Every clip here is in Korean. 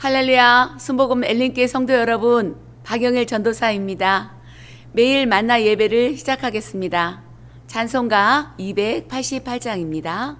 할렐루야, 순복음 엘린교회 성도 여러분, 박영일 전도사입니다. 매일 만나 예배를 시작하겠습니다. 찬송가 288장입니다.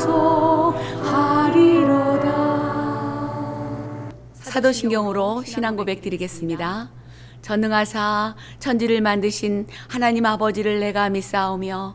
찬송하리로다 사도신경으로 신앙 고백 드리겠습니다. 전능하사 천지를 만드신 하나님 아버지를 내가 믿사오며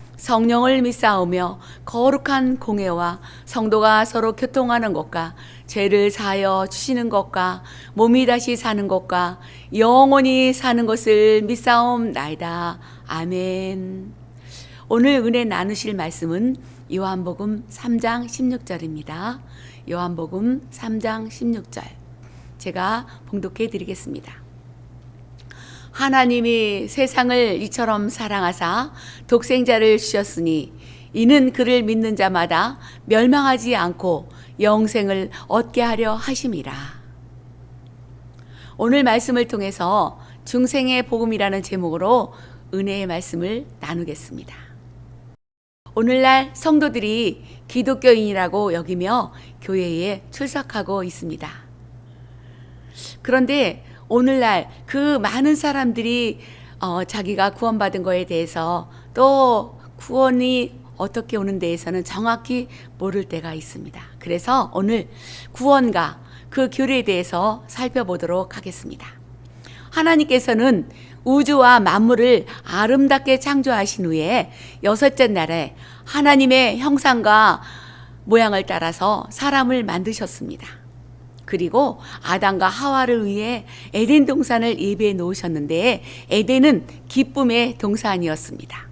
성령을 믿사오며 거룩한 공예와 성도가 서로 교통하는 것과 죄를 사하여 주시는 것과 몸이 다시 사는 것과 영원히 사는 것을 믿사옵나이다. 아멘. 오늘 은혜 나누실 말씀은 요한복음 3장 16절입니다. 요한복음 3장 16절. 제가 봉독해 드리겠습니다. 하나님이 세상을 이처럼 사랑하사 독생자를 주셨으니 이는 그를 믿는 자마다 멸망하지 않고 영생을 얻게 하려 하심이라. 오늘 말씀을 통해서 중생의 복음이라는 제목으로 은혜의 말씀을 나누겠습니다. 오늘날 성도들이 기독교인이라고 여기며 교회에 출석하고 있습니다. 그런데 오늘날 그 많은 사람들이 어, 자기가 구원받은 거에 대해서 또 구원이 어떻게 오는 데에서는 정확히 모를 때가 있습니다. 그래서 오늘 구원과 그 교리에 대해서 살펴보도록 하겠습니다. 하나님께서는 우주와 만물을 아름답게 창조하신 후에 여섯째 날에 하나님의 형상과 모양을 따라서 사람을 만드셨습니다. 그리고 아담과 하와를 위해 에덴 동산을 예배해 놓으셨는데 에덴은 기쁨의 동산이었습니다.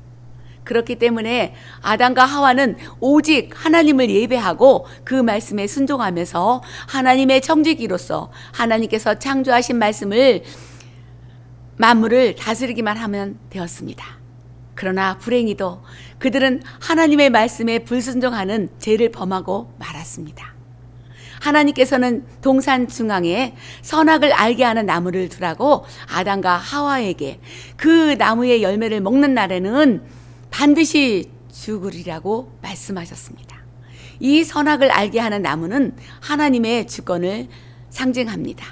그렇기 때문에 아담과 하와는 오직 하나님을 예배하고 그 말씀에 순종하면서 하나님의 청지기로서 하나님께서 창조하신 말씀을 만물을 다스리기만 하면 되었습니다. 그러나 불행히도 그들은 하나님의 말씀에 불순종하는 죄를 범하고 말았습니다. 하나님께서는 동산 중앙에 선악을 알게 하는 나무를 두라고 아담과 하와에게 그 나무의 열매를 먹는 날에는 반드시 죽으리라고 말씀하셨습니다. 이 선악을 알게 하는 나무는 하나님의 주권을 상징합니다.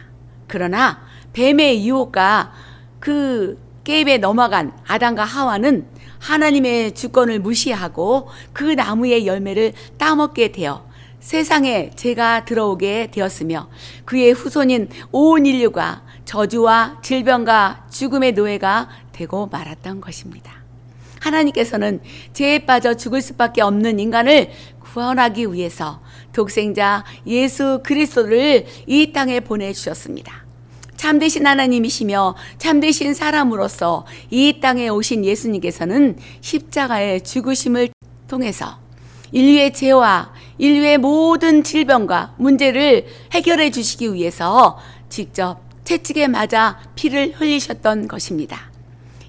그러나 뱀의 유혹과 그 게임에 넘어간 아담과 하와는 하나님의 주권을 무시하고 그 나무의 열매를 따먹게 되어 세상에 죄가 들어오게 되었으며 그의 후손인 온 인류가 저주와 질병과 죽음의 노예가 되고 말았던 것입니다. 하나님께서는 죄에 빠져 죽을 수밖에 없는 인간을 구원하기 위해서 독생자 예수 그리스도를 이 땅에 보내주셨습니다. 참되신 하나님이시며 참되신 사람으로서 이 땅에 오신 예수님께서는 십자가의 죽으심을 통해서 인류의 죄와 인류의 모든 질병과 문제를 해결해 주시기 위해서 직접 채찍에 맞아 피를 흘리셨던 것입니다.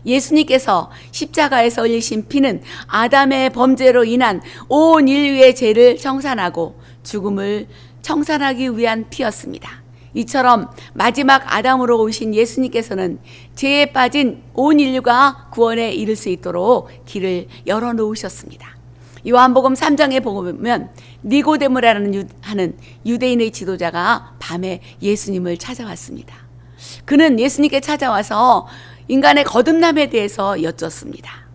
예수님께서 십자가에서 흘리신 피는 아담의 범죄로 인한 온 인류의 죄를 청산하고 죽음을 청산하기 위한 피였습니다. 이처럼 마지막 아담으로 오신 예수님께서는 죄에 빠진 온 인류가 구원에 이를 수 있도록 길을 열어 놓으셨습니다. 요한복음 3장에 보면 니고데모라는 유, 하는 유대인의 지도자가 밤에 예수님을 찾아왔습니다. 그는 예수님께 찾아와서 인간의 거듭남에 대해서 여쭙습니다.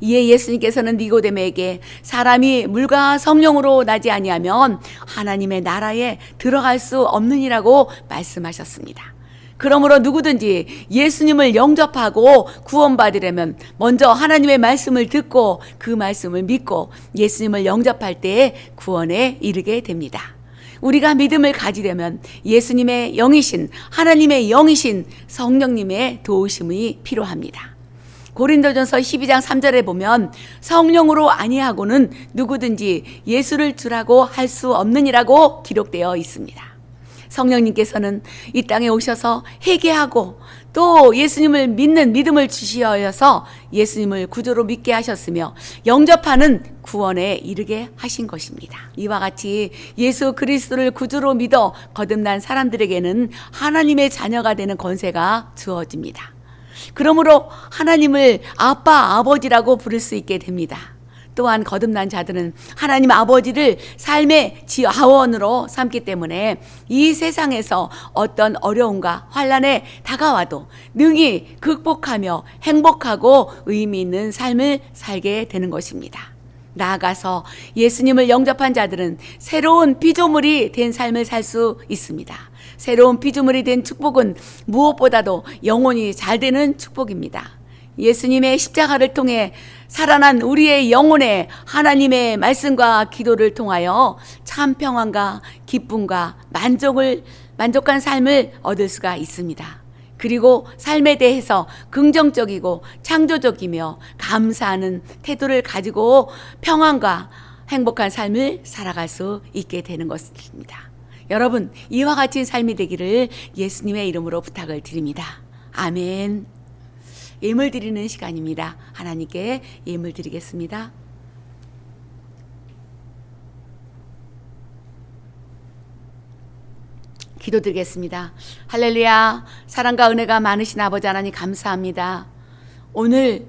이에 예수님께서는 니고데모에게 사람이 물과 성령으로 나지 아니하면 하나님의 나라에 들어갈 수 없느니라고 말씀하셨습니다. 그러므로 누구든지 예수님을 영접하고 구원받으려면 먼저 하나님의 말씀을 듣고 그 말씀을 믿고 예수님을 영접할 때 구원에 이르게 됩니다. 우리가 믿음을 가지려면 예수님의 영이신 하나님의 영이신 성령님의 도우심이 필요합니다. 고린도전서 12장 3절에 보면 성령으로 아니하고는 누구든지 예수를 주라고 할 수 없느니라고 기록되어 있습니다. 성령님께서는 이 땅에 오셔서 회개하고 또 예수님을 믿는 믿음을 주시어서 예수님을 구조로 믿게 하셨으며 영접하는 구원에 이르게 하신 것입니다. 이와 같이 예수 그리스도를 구주로 믿어 거듭난 사람들에게는 하나님의 자녀가 되는 권세가 주어집니다. 그러므로 하나님을 아빠, 아버지라고 부를 수 있게 됩니다. 또한 거듭난 자들은 하나님 아버지를 삶의 지하원으로 삼기 때문에 이 세상에서 어떤 어려움과 환란에 다가와도 능히 극복하며 행복하고 의미 있는 삶을 살게 되는 것입니다. 나아가서 예수님을 영접한 자들은 새로운 피조물이 된 삶을 살 수 있습니다. 새로운 피조물이 된 축복은 무엇보다도 영혼이 잘 되는 축복입니다. 예수님의 십자가를 통해 살아난 우리의 영혼에 하나님의 말씀과 기도를 통하여 참 평안과 기쁨과 만족을 만족한 삶을 얻을 수가 있습니다. 그리고 삶에 대해서 긍정적이고 창조적이며 감사하는 태도를 가지고 평안과 행복한 삶을 살아갈 수 있게 되는 것입니다. 여러분, 이와 같은 삶이 되기를 예수님의 이름으로 부탁을 드립니다. 아멘. 예물 드리는 시간입니다. 하나님께 예물 드리겠습니다. 기도드리겠습니다. 할렐루야. 사랑과 은혜가 많으신 아버지 하나님 감사합니다. 오늘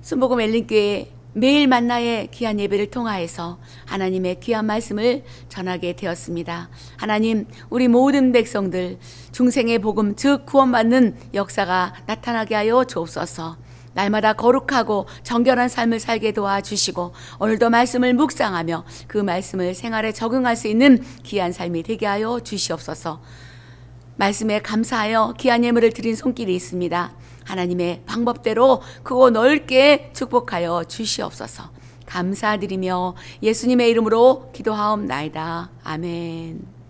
순복음 엘린교회 매일 만나의 귀한 예배를 통하여서 하나님의 귀한 말씀을 전하게 되었습니다. 하나님, 우리 모든 백성들 중생의 복음 즉 구원받는 역사가 나타나게 하여 주옵소서. 날마다 거룩하고 정결한 삶을 살게 도와주시고 오늘도 말씀을 묵상하며 그 말씀을 생활에 적응할 수 있는 귀한 삶이 되게 하여 주시옵소서. 말씀에 감사하여 귀한 예물을 드린 손길이 있습니다. 하나님의 방법대로 크고 넓게 축복하여 주시옵소서. 감사드리며 예수님의 이름으로 기도하옵나이다. 아멘.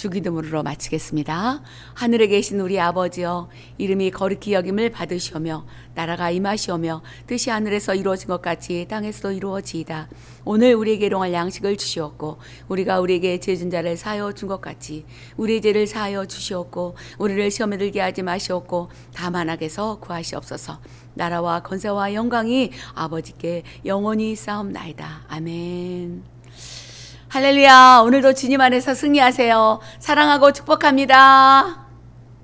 주기도문으로 마치겠습니다. 하늘에 계신 우리 아버지여 이름이 거룩히 여김을 받으시오며 나라가 임하시오며 뜻이 하늘에서 이루어진 것 같이 땅에서도 이루어지이다. 오늘 우리에게 일용할 양식을 주시옵고 우리가 우리에게 죄진 자를 사하여 준 것 같이 우리의 죄를 사하여 주시옵고 우리를 시험에 들게 하지 마시옵고 다만 악에서 구하시옵소서. 나라와 건세와 영광이 아버지께 영원히 싸움나이다. 아멘. 할렐루야. 오늘도 주님 안에서 승리하세요. 사랑하고 축복합니다.